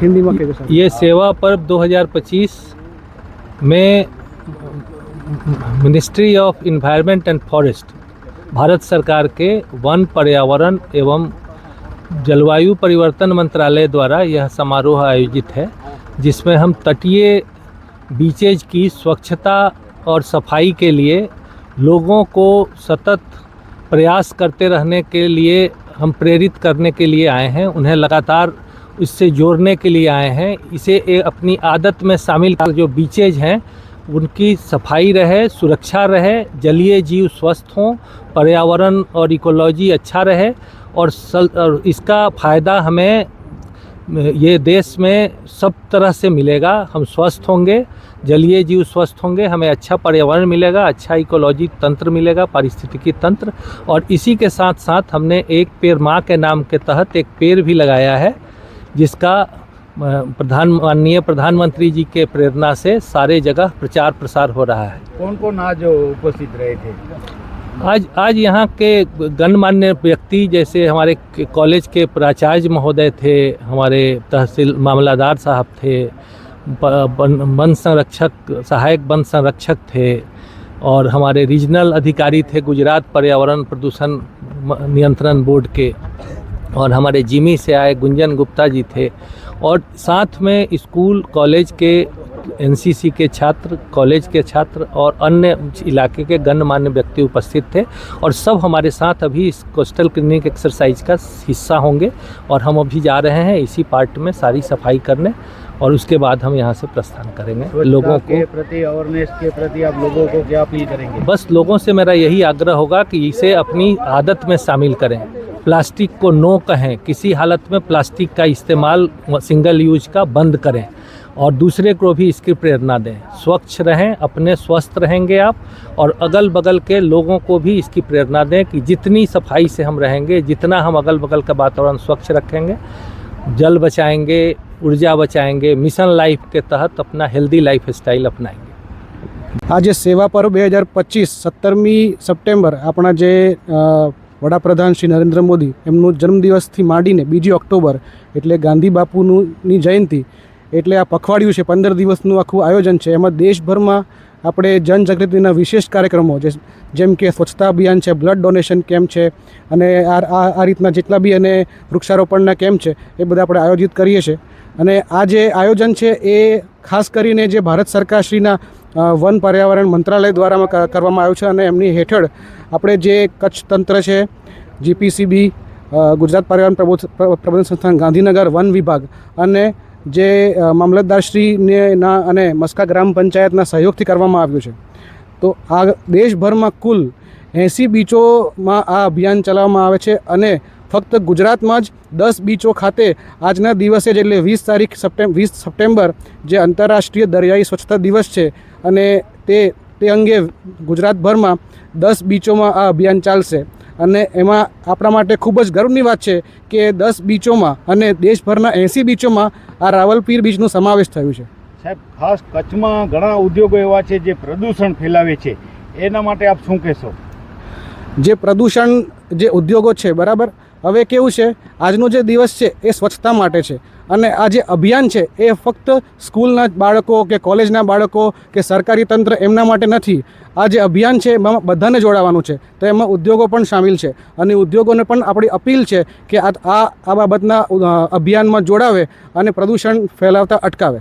हिंदी में ये सेवा पर्व 2025 में ministry of environment and forest, Bharat सरकार के वन पर्यावरण एवं जलवायु परिवर्तन मंत्रालय द्वारा यह समारोह आयोजित है, जिसमें हम तटीय बीचेज की स्वच्छता और सफ़ाई के लिए लोगों को सतत प्रयास करते रहने के लिए हम प्रेरित करने के लिए आए हैं। उन्हें लगातार इससे जोड़ने के लिए आए हैं। इसे अपनी आदत में शामिल कर जो बीचेज हैं उनकी सफ़ाई रहे सुरक्षा रहे जलीय जीव स्वस्थ हों पर्यावरण और इकोलॉजी अच्छा रहे और, सल, और इसका फ़ायदा हमें ये देश में सब तरह से मिलेगा। हम स्वस्थ होंगे जलीय जीव स्वस्थ होंगे हमें अच्छा पर्यावरण मिलेगा अच्छा इकोलॉजी तंत्र मिलेगा पारिस्थितिकी तंत्र। और इसी के साथ साथ हमने एक पेड़ माँ के नाम के तहत एक पेड़ भी लगाया है। जिसका प्रधान माननीय प्रधानमंत्री जी के प्रेरणा से सारे जगह प्रचार प्रसार हो रहा है। कौन कौन आज उपस्थित रहे थे? आज आज यहाँ के गणमान्य व्यक्ति जैसे हमारे कॉलेज के प्राचार्य महोदय थे हमारे तहसील मामलादार साहब थे वन संरक्षक सहायक वन संरक्षक थे और हमारे रीजनल अधिकारी थे गुजरात पर्यावरण प्रदूषण नियंत्रण बोर्ड के। और हमारे जिमी से आए गुंजन गुप्ता जी थे और साथ में स्कूल कॉलेज के एनसीसी के छात्र कॉलेज के छात्र और अन्य इलाके के गणमान्य व्यक्ति उपस्थित थे और सब हमारे साथ अभी इस कोस्टल क्लिनिक एक्सरसाइज का हिस्सा होंगे और हम अभी जा रहे हैं इसी पार्ट में सारी सफ़ाई करने और उसके बाद हम यहाँ से प्रस्थान करेंगे लोगों के प्रति अवेयरनेस के प्रति आप लोगों को क्या अपील करेंगे? बस लोगों से मेरा यही आग्रह होगा कि इसे अपनी आदत में शामिल करें। प्लास्टिक को नो कहें किसी हालत में प्लास्टिक का इस्तेमाल सिंगल यूज का बंद करें और दूसरे को भी इसकी प्रेरणा दें स्वच्छ रहें अपने स्वस्थ रहेंगे आप और अगल बगल के लोगों को भी इसकी प्रेरणा दें कि जितनी सफाई से हम रहेंगे जितना हम अगल बगल का वातावरण स्वच्छ रखेंगे जल बचाएंगे ऊर्जा बचाएंगे मिशन लाइफ के तहत अपना हेल्दी लाइफ स्टाइल अपनाएंगे આજે સેવા પર્વ બે હજાર પચીસ સત્તરમી સપ્ટેમ્બર આપણા જે અ, વડાપ્રધાન શ્રી નરેન્દ્ર મોદી એમનું જન્મદિવસથી માંડીને બીજી ઓક્ટોબર એટલે ગાંધી બાપુની જયંતિ એટલે આ પખવાડિયું છે, પંદર દિવસનું આખું આયોજન છે. એમાં દેશભરમાં આપણે જનજાગૃતિના વિશેષ કાર્યક્રમો જે જેમ કે સ્વચ્છતા અભિયાન છે, બ્લડ ડોનેશન કેમ્પ છે અને આ આ રીતના જેટલા બી અને વૃક્ષારોપણના કેમ્પ છે એ બધા આપણે આયોજિત કરીએ છીએ. અને આ જે આયોજન છે એ ખાસ કરીને જે ભારત સરકારશ્રીના વન પર્યાવરણ મંત્રાલય દ્વારા કરવામાં આવ્યું છે અને એમની હેઠળ આપણે જે કચ્છ તંત્ર છે, જીપીસીબી ગુજરાત પર્યાવરણ પ્રબોધ- પ્ર- પ્રબંધન સંસ્થાન, ગાંધીનગર વન વિભાગ અને જે મામલતદારશ્રીને ના અને મસ્કા ગ્રામ પંચાયતના સહયોગથી કરવામાં આવ્યું છે. તો આ દેશભરમાં કુલ એંસી બીચોમાં આ અભિયાન ચલાવવામાં આવે છે અને ફક્ત ગુજરાતમાં જ દસ બીચો ખાતે આજના દિવસે જ એટલે વીસ તારીખ સપ્ટેમ્બર વીસ સપ્ટેમ્બર જે આંતરરાષ્ટ્રીય દરિયાઈ સ્વચ્છતા દિવસ છે અને તે તે અંગે ગુજરાતભરમાં દસ બીચોમાં આ અભિયાન ચાલશે. અને એમાં આપણા માટે ખૂબ જ ગર્વની વાત છે કે દસ બીચોમાં અને દેશભરના એંસી બીચોમાં આ રાવલપીર બીચનો સમાવેશ થયું છે. સાહેબ ખાસ કચ્છમાં ઘણા ઉદ્યોગો એવા છે જે પ્રદૂષણ ફેલાવે છે. એના માટે આપ શું કહેશો? જે પ્રદૂષણ જે ઉદ્યોગો છે બરાબર? હવે કેવું છે? આજનો જે દિવસ છે એ સ્વચ્છતા માટે છે. અને આ જે અભિયાન છે એ ફક્ત સ્કૂલના બાળકો કે કોલેજના બાળકો કે સરકારી તંત્ર એમના માટે નથી. આ જે અભિયાન છે એમાં બધાને જોડાવાનું છે. તો એમાં ઉદ્યોગો પણ સામેલ છે. અને ઉદ્યોગોને પણ આપણી અપીલ છે કે આ આ બાબતના અભિયાનમાં જોડાવે અને પ્રદૂષણ ફેલાવતા અટકાવે.